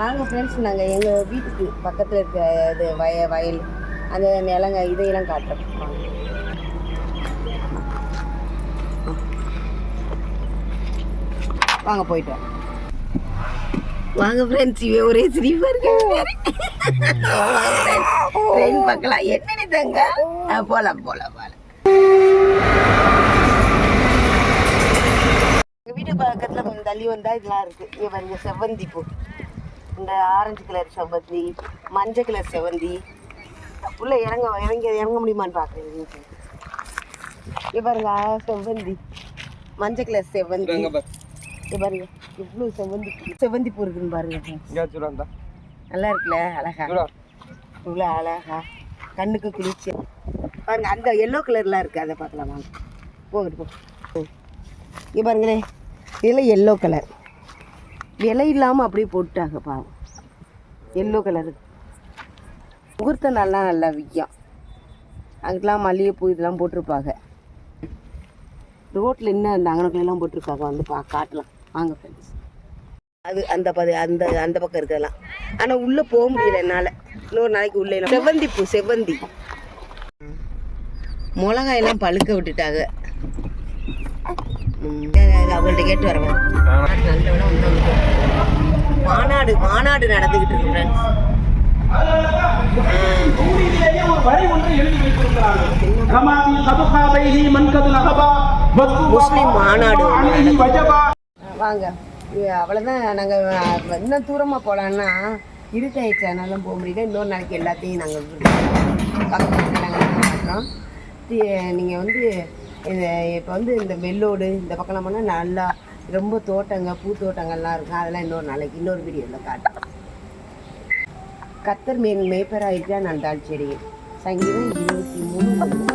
வாங்க ஃப்ரெண்ட்ஸ் நாங்கள் எங்கள் வீட்டுக்கு பக்கத்தில் இருக்க இது வய வயல் அந்த நிலங்க இதையெல்லாம் காட்டுறோம். வாங்க வாங்க போயிட்டு வாங்க. ஃப்ரெண்ட்ஸ் இவன் ஒரே சிரிப்பா இருக்கு? ட்ரெயின் பார்க்கலாம். என்னன்னு தங்க? போகலாம் போலாம் போலாம் போலாம். எங்கள் வீட்டு பக்கத்தில் கொஞ்சம் தள்ளி வந்தால் இதெல்லாம் இருக்குது இங்கே பாருங்க செவ்வந்தி பூ. இந்த ஆரஞ்சு கலர் செவ்வந்தி மஞ்சள் கலர் செவ்வந்தி. உள்ள இறங்க இறங்க இறங்க முடியுமான்னு பார்க்குறேன் இங்கே பாருங்க செவ்வந்தி. மஞ்சள் கலர் செவ்வந்தி. இங்கே பாருங்க இவ்வளோ செவ்வந்தி. செவ்வந்தி பூ இருக்குன்னு பாருங்க நல்லா இருக்குல்ல அழகா? இவ்வளோ அழகா. கண்ணுக்கு குளிர்ச்சி பாருங்க அந்த எல்லோ கலர்லாம் இருக்குது அதை பார்க்கலாம்? வாங்க போகிட்டு போ. இங்கே பாருங்களே இதில் எல்லோ கலர் விலை இல்லாமல் அப்படியே போட்டாங்க பாவம். எல்லோ கலரு முகூர்த்த நாள்லாம் நல்லா விற்கும் அங்கிட்டலாம் மல்லிகைப்பூ இதெல்லாம் போட்டிருப்பாங்க. ரோட்டில் என்ன அந்த அங்கனக்குள்ளெல்லாம் போட்டிருக்காங்க வந்து பா காட்டலாம். வாங்க ஃப்ரெண்ட்ஸ் அது அந்த பதி அந்த அந்த பக்கம் இருக்கலாம். ஆனால் உள்ளே போக முடியல என்னால். இன்னொரு நாளைக்கு உள்ளே செவ்வந்தி பூ செவ்வந்தி. மிளகாயெல்லாம் பழுக்க விட்டுட்டாங்க. அவங்கள்ட்ட கேட்டு வரவேன் நல்லவனா வந்தவங்க மாநாடு மாநாடு நடந்துக்கிட்டு இருக்கு ஃப்ரெண்ட்ஸ் பூமியிலேயே மாநாடு. ஒண்ணு வாங்க அவ்வளோதான் நாங்கள் இன்னும் தூரமாக போகலான்னா இருட்டாயிடுச்சு அதனால போக முடியல. இன்னொரு நாளைக்கு எல்லாத்தையும் நாங்கள் பக்கத்தில் நாங்கள் நீங்கள் வந்து இந்த இப்போ வந்து இந்த வெள்ளோடு இந்த பக்கம்லாம் போனால் நல்லா ரொம்ப தோட்டங்க பூ தோட்டங்கள்லாம் இருக்கும். அதெல்லாம் இன்னொரு நாளைக்கு இன்னொரு வீடியோவில் காட்டுறோம் கத்தர் மீன் மேய்ப்பராயிருக்கா நான் தாழ் செடிகள் சங்கீதம் இருபத்தி மூணு